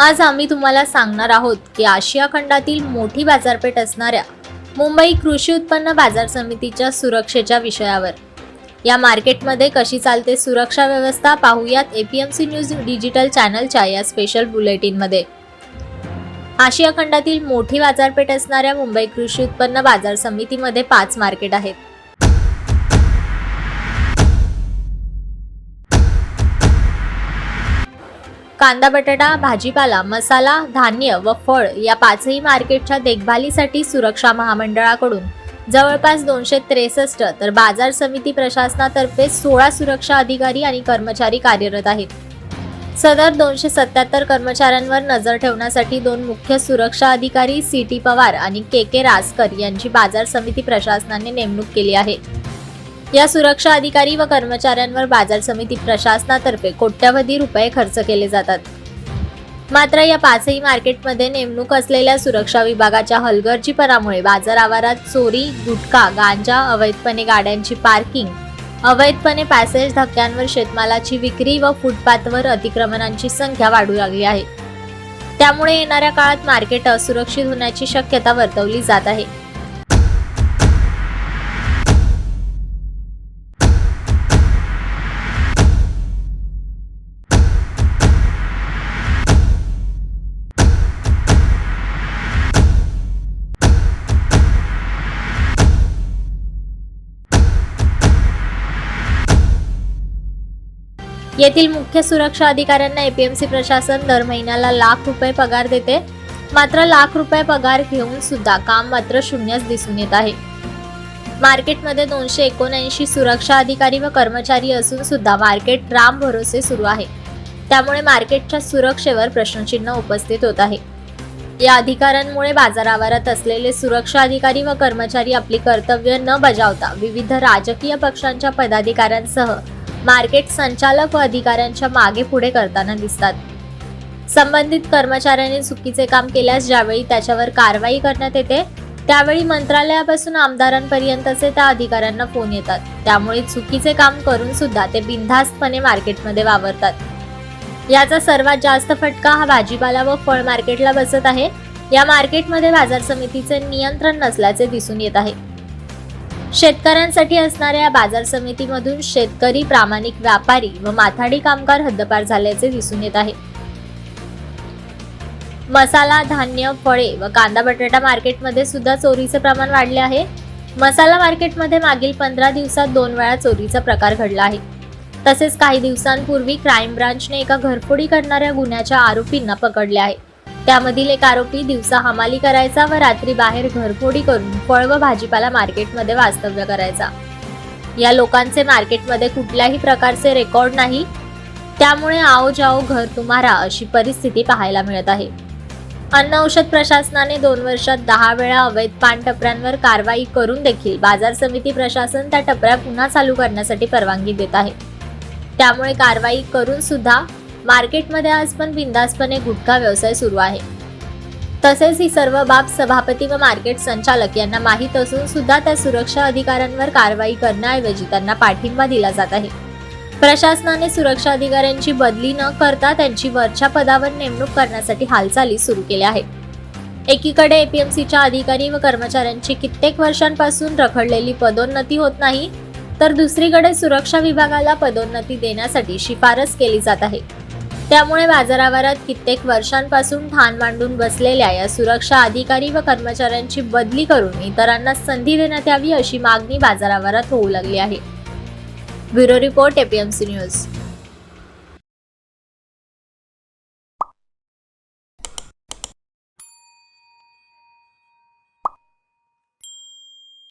आज आम्ही तुम्हाला सांगणार आहोत की आशिया खंडातील मोठी बाजारपेठ असणाऱ्या मुंबई कृषी उत्पन्न बाजार समितीच्या सुरक्षेच्या विषयावर. या मार्केटमध्ये कशी चालते सुरक्षा व्यवस्था पाहूयात एपीएमसी न्यूज डिजिटल चॅनलच्या या स्पेशल बुलेटिनमध्ये आशिया खंडातील मोठी बाजारपेठ असणाऱ्या मुंबई कृषी उत्पन्न बाजार समितीमध्ये पाच मार्केट आहेत. कांदा बटाटा भाजीपाला मसाला धान्य व फळ या पाचही मार्केटच्या देखभालीसाठी सुरक्षा महामंडळाकडून. जवळपास दोनशे त्रेसष्ट तर बाजार समिती प्रशासनातर्फे सोळा सुरक्षा अधिकारी आणि कर्मचारी कार्यरत आहेत. सदर दोनशे सत्याहत्तर कर्मचाऱ्यांवर नजर ठेवण्यासाठी दोन मुख्य सुरक्षा अधिकारी सी टी पवार आणि के के रासकर यांची बाजार समिती प्रशासनाने नेमणूक केली आहे. या सुरक्षा अधिकारी व कर्मचाऱ्यांवर बाजार समिती प्रशासनातर्फे कोट्यवधी रुपये खर्च केले जातात. मात्र या पाचही मार्केटमध्ये नेमणूक असलेल्या सुरक्षा विभागाच्या हलगर्जीपणामुळे बाजार आवारात चोरी गुटखा गांजा अवैधपणे गाड्यांची पार्किंग अवैधपणे पॅसेज धक्क्यांवर शेतमालाची विक्री व फुटपाथवर अतिक्रमणांची संख्या वाढू लागली आहे. त्यामुळे येणाऱ्या काळात मार्केट असुरक्षित होण्याची शक्यता वर्तवली जात आहे. येथील मुख्य सुरक्षा अधिकाऱ्यांना एपीएमसी प्रशासन दर महिन्याला लाख रुपये पगार देते. मात्र लाख रुपये पगार घेऊन सुद्धा काम मात्र शून्यच दिसून येत आहे. मार्केटमध्ये दोनशे एकोणऐंशी सुरक्षा अधिकारी व कर्मचारी असून सुद्धा मार्केट राम भरोसे सुरू आहे. त्यामुळे मार्केटच्या सुरक्षेवर प्रश्नचिन्ह उपस्थित होत आहे. या अधिकाऱ्यांमुळे बाजार आवारात असलेले सुरक्षा अधिकारी व कर्मचारी आपली कर्तव्य न बजावता विविध राजकीय पक्षांच्या पदाधिकाऱ्यांसह मार्केट संचालक व अधिकाऱ्यांच्या मागे पुढे करताना दिसतात. संबंधित कर्मचाऱ्यांनी चुकीचे काम केल्यास ज्यावेळी त्याच्यावर कारवाई करण्यात येते त्यावेळी मंत्रालयापासून आमदारांपर्यंतचे त्या अधिकाऱ्यांना फोन येतात. त्यामुळे चुकीचे काम करून सुद्धा ते बिनधास्तपणे मार्केटमध्ये वावरतात. याचा सर्वात जास्त फटका हा भाजीपाला व फळ मार्केटला बसत आहे. या मार्केटमध्ये बाजार समितीचे नियंत्रण नसल्याचे दिसून येत आहे. शेतकऱ्यांसाठी असणाऱ्या बाजार समितीमधून शेतकरी प्रामाणिक व्यापारी व माथाडी कामगार हद्दपार झाल्याचे दिसून येत आहे. मसाला धान्य फळे व कांदा बटाटा मार्केटमध्ये सुद्धा चोरीचे प्रमाण वाढले आहे. मसाला मार्केटमध्ये मागील पंधरा दिवसात दोन वेळा चोरीचा प्रकार घडला आहे. तसेच काही दिवसांपूर्वी क्राईम ब्रांचने एका घरफोडी करणाऱ्या गुन्ह्याच्या आरोपींना पकडले आहे. त्यामधील एक आरोपी दिवसा हमाली करायचा व रात्री बाहेर घरफोडी करून फळ व भाजीपाला मार्केटमध्ये वास्तव्य करायचा. या लोकांचे मार्केटमध्ये कुठल्याही प्रकारचे रेकॉर्ड नाही. त्यामुळे आओ जाओ घर तुम्हारा अशी परिस्थिती पाहायला मिळत आहे. अन्न औषध प्रशासनाने दोन वर्षात दहा वेळा अवैध पान टपऱ्यांवर कारवाई करून देखील बाजार समिती प्रशासन त्या टपऱ्या पुन्हा चालू करण्यासाठी परवानगी देत आहे. त्यामुळे कारवाई करून सुद्धा मार्केटमध्ये आज पण बिंदासपणे गुटखा व्यवसाय सुरू आहे. तसेच ही सर्व बाब सभापती व मार्केट संचालक यांना माहीत असून सुद्धा त्या सुरक्षा अधिकाऱ्यांवर कारवाई करण्याऐवजी त्यांना पाठिंबा दिला जात आहे. प्रशासनाने सुरक्षा अधिकाऱ्यांची बदली न करता त्यांची वरच्या पदावर नेमणूक करण्यासाठी हालचाली सुरू केल्या आहेत. एकीकडे एपीएमसीच्या अधिकारी व कर्मचाऱ्यांची कित्येक वर्षांपासून रखडलेली पदोन्नती होत नाही तर दुसरीकडे सुरक्षा विभागाला पदोन्नती देण्यासाठी शिफारस केली जात आहे. त्यामुळे बाजारावरात कित्येक वर्षांपासून ठाण मांडून बसलेल्या या सुरक्षा अधिकारी व कर्मचाऱ्यांची बदली करून इतरांना संधी देण्यात यावी अशी मागणी बाजारावरात होऊ लागली आहे. Bureau report APMC news